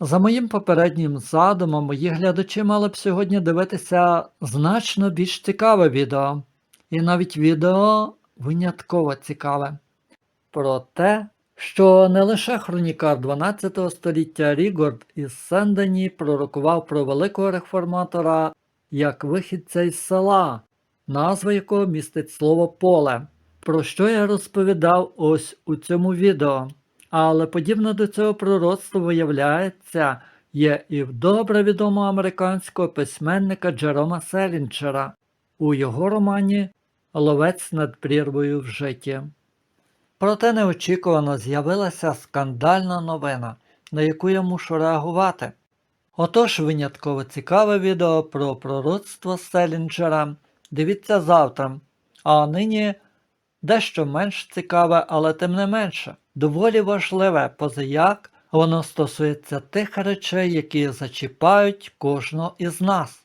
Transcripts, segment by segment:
За моїм попереднім задумом, мої глядачі мали б сьогодні дивитися значно більш цікаве відео. І навіть відео винятково цікаве. Про те, що не лише хронікар 12 століття Рігорд із Сендені пророкував про великого реформатора як вихідця із села, назва якого містить слово поле, про що я розповідав ось у цьому відео. Але подібно до цього пророцтва виявляється, є і в добре відомого американського письменника Джерома Селінчера у його романі Ловець над прірвою в житті. Проте неочікувано з'явилася скандальна новина, на яку я мушу реагувати. Отож винятково цікаве відео про пророцтво Селінджера. Дивіться завтра. А нині дещо менш цікаве, але тим не менше, доволі важливе, позаяк воно стосується тих речей, які зачіпають кожного із нас.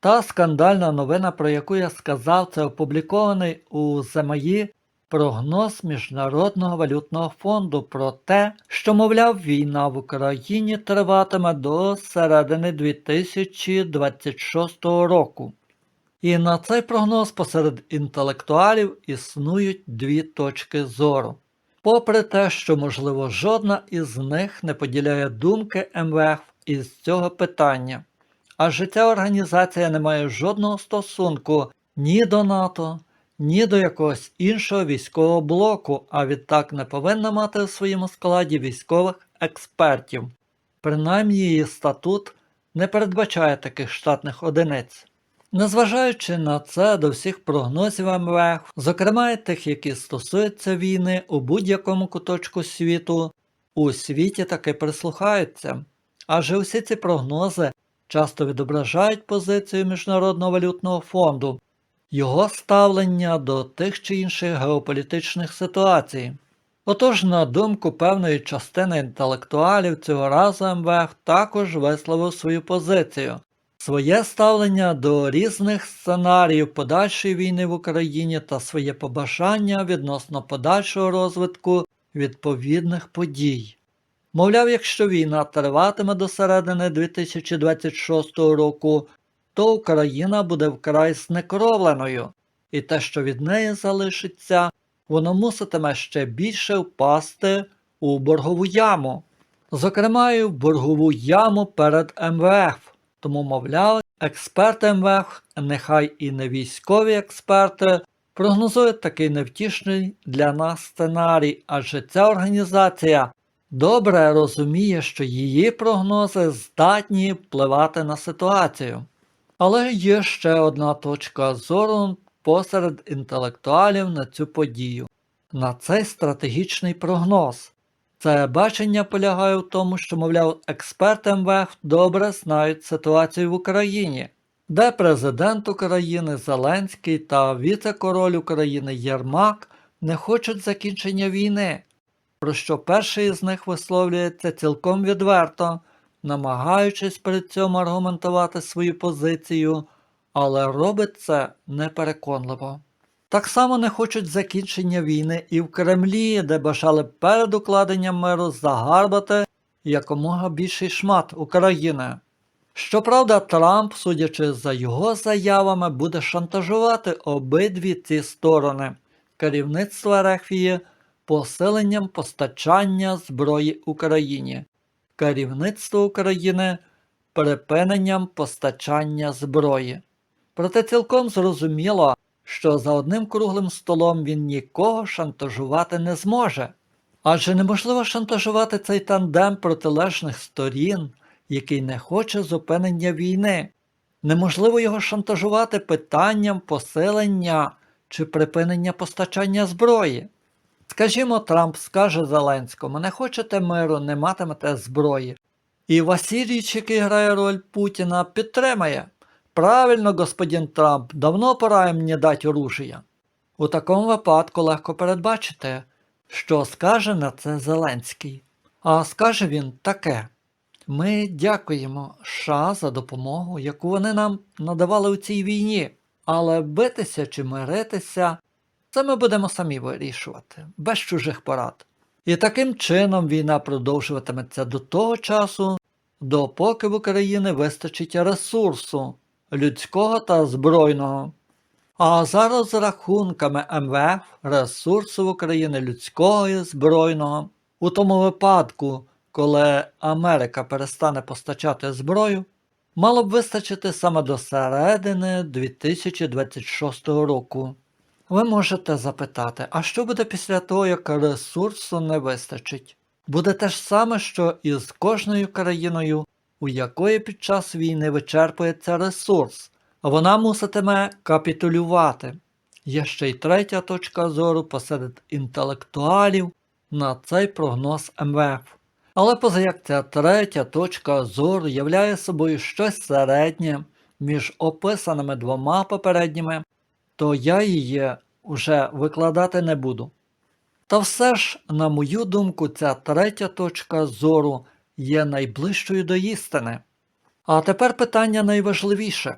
Та скандальна новина, про яку я сказав, це опублікований у ЗМІ прогноз Міжнародного валютного фонду про те, що, мовляв, війна в Україні триватиме до середини 2026 року. І на цей прогноз посеред інтелектуалів існують дві точки зору. Попри те, що, можливо, жодна із них не поділяє думки МВФ із цього питання, адже ця організація не має жодного стосунку ні до НАТО, ні до якогось іншого військового блоку, а відтак не повинна мати у своєму складі військових експертів. Принаймні її статут не передбачає таких штатних одиниць. Незважаючи на це до всіх прогнозів МВФ, зокрема й тих, які стосуються війни у будь-якому куточку світу, у світі таки прислухаються. Адже усі ці прогнози часто відображають позицію Міжнародного валютного фонду, його ставлення до тих чи інших геополітичних ситуацій. Отож, на думку певної частини інтелектуалів, цього разу МВФ також висловив свою позицію. Своє ставлення до різних сценаріїв подальшої війни в Україні та своє побажання відносно подальшого розвитку відповідних подій. Мовляв, якщо війна триватиме до середини 2026 року, то Україна буде вкрай знекровленою, і те, що від неї залишиться, воно муситиме ще більше впасти у боргову яму, зокрема в боргову яму перед МВФ. Тому, мовляв, експерти МВФ, нехай і не військові експерти, прогнозують такий невтішний для нас сценарій, адже ця організація добре розуміє, що її прогнози здатні впливати на ситуацію. Але є ще одна точка зору посеред інтелектуалів на цю подію, на цей стратегічний прогноз. Це бачення полягає в тому, що, мовляв, експерти МВФ добре знають ситуацію в Україні, де президент України Зеленський та віце-король України Єрмак не хочуть закінчення війни, про що перший із них висловлюється цілком відверто, намагаючись при цьому аргументувати свою позицію, але робить це непереконливо. Так само не хочуть закінчення війни і в Кремлі, де бажали перед укладенням миру загарбати якомога більший шмат України. Щоправда, Трамп, судячи за його заявами, буде шантажувати обидві ці сторони керівництво Рефії посиленням постачання зброї Україні, керівництво України припиненням постачання зброї. Проте цілком зрозуміло, що за одним круглим столом він нікого шантажувати не зможе. Адже неможливо шантажувати цей тандем протилежних сторін, який не хоче зупинення війни. Неможливо його шантажувати питанням посилення чи припинення постачання зброї. Скажімо, Трамп скаже Зеленському, не хочете миру, не матимете зброї. І Васильович, який грає роль Путіна, підтримає. Правильно, господин Трамп, давно пора мені дати оружия. У такому випадку легко передбачити, що скаже на це Зеленський. А скаже він таке. Ми дякуємо США за допомогу, яку вони нам надавали у цій війні, але битися чи миритися це ми будемо самі вирішувати, без чужих порад. І таким чином війна продовжуватиметься до того часу, допоки в Україні вистачить ресурсу людського та збройного. А зараз за розрахунками МВФ ресурсу в Україні людського і збройного у тому випадку, коли Америка перестане постачати зброю, мало б вистачити саме до середини 2026 року. Ви можете запитати, а що буде після того, як ресурсу не вистачить? Буде те ж саме, що і з кожною країною, у якої під час війни вичерпується ресурс, вона муситиме капітулювати. Є ще й третя точка зору посеред інтелектуалів на цей прогноз МВФ. Але позаяк ця третя точка зору являє собою щось середнє між описаними двома попередніми, то я її вже викладати не буду. Та все ж, на мою думку, ця третя точка зору є найближчою до істини. А тепер питання найважливіше: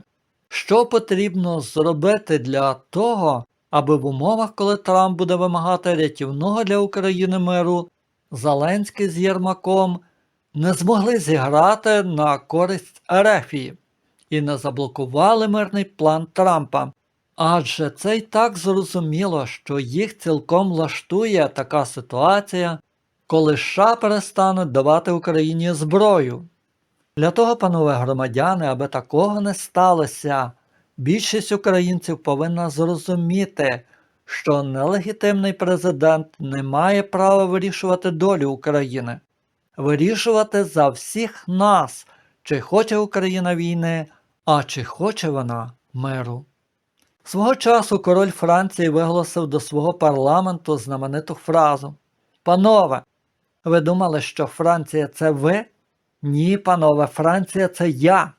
що потрібно зробити для того, аби в умовах, коли Трамп буде вимагати рятівного для України миру, Зеленський з Єрмаком не змогли зіграти на користь Ерефії і не заблокували мирний план Трампа. Адже це й так зрозуміло, що їх цілком влаштує така ситуація, коли США перестануть давати Україні зброю. Для того, панове громадяни, аби такого не сталося, більшість українців повинна зрозуміти, що нелегітимний президент не має права вирішувати долю України, вирішувати за всіх нас, чи хоче Україна війни, а чи хоче вона миру. Свого часу король Франції виголосив до свого парламенту знамениту фразу Панове, ви думали, що Франція це ви? Ні, панове, Франція це я.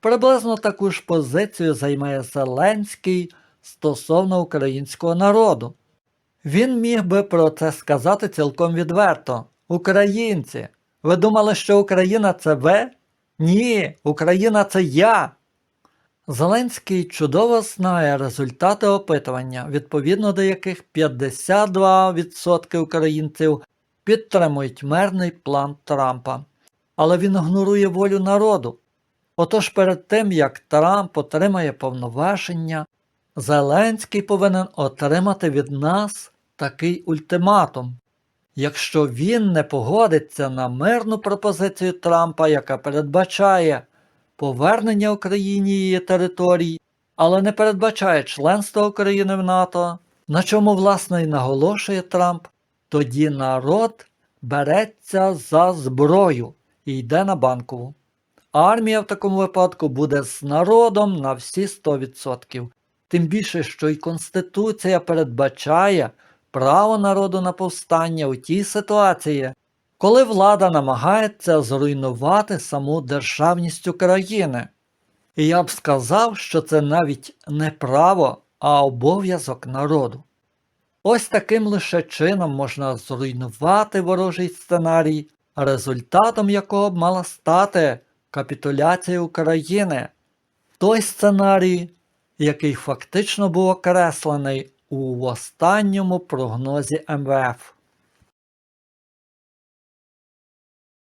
Приблизно таку ж позицію займає Зеленський стосовно українського народу. Він міг би про це сказати цілком відверто. Українці, ви думали, що Україна це ви? Ні, Україна це я. Зеленський чудово знає результати опитування, відповідно до яких 52% українців підтримують мирний план Трампа. Але він ігнорує волю народу. Отож перед тим, як Трамп отримає повноваження, Зеленський повинен отримати від нас такий ультиматум. Якщо він не погодиться на мирну пропозицію Трампа, яка передбачає повернення Україні її територій, але не передбачає членство України в НАТО, на чому власне і наголошує Трамп, тоді народ береться за зброю і йде на банкову. Армія в такому випадку буде з народом на всі 100%. Тим більше, що й Конституція передбачає право народу на повстання у тій ситуації, коли влада намагається зруйнувати саму державність України. І я б сказав, що це навіть не право, а обов'язок народу. Ось таким лише чином можна зруйнувати ворожий сценарій, результатом якого б мала стати капітуляція України. Той сценарій, який фактично був окреслений у останньому прогнозі МВФ.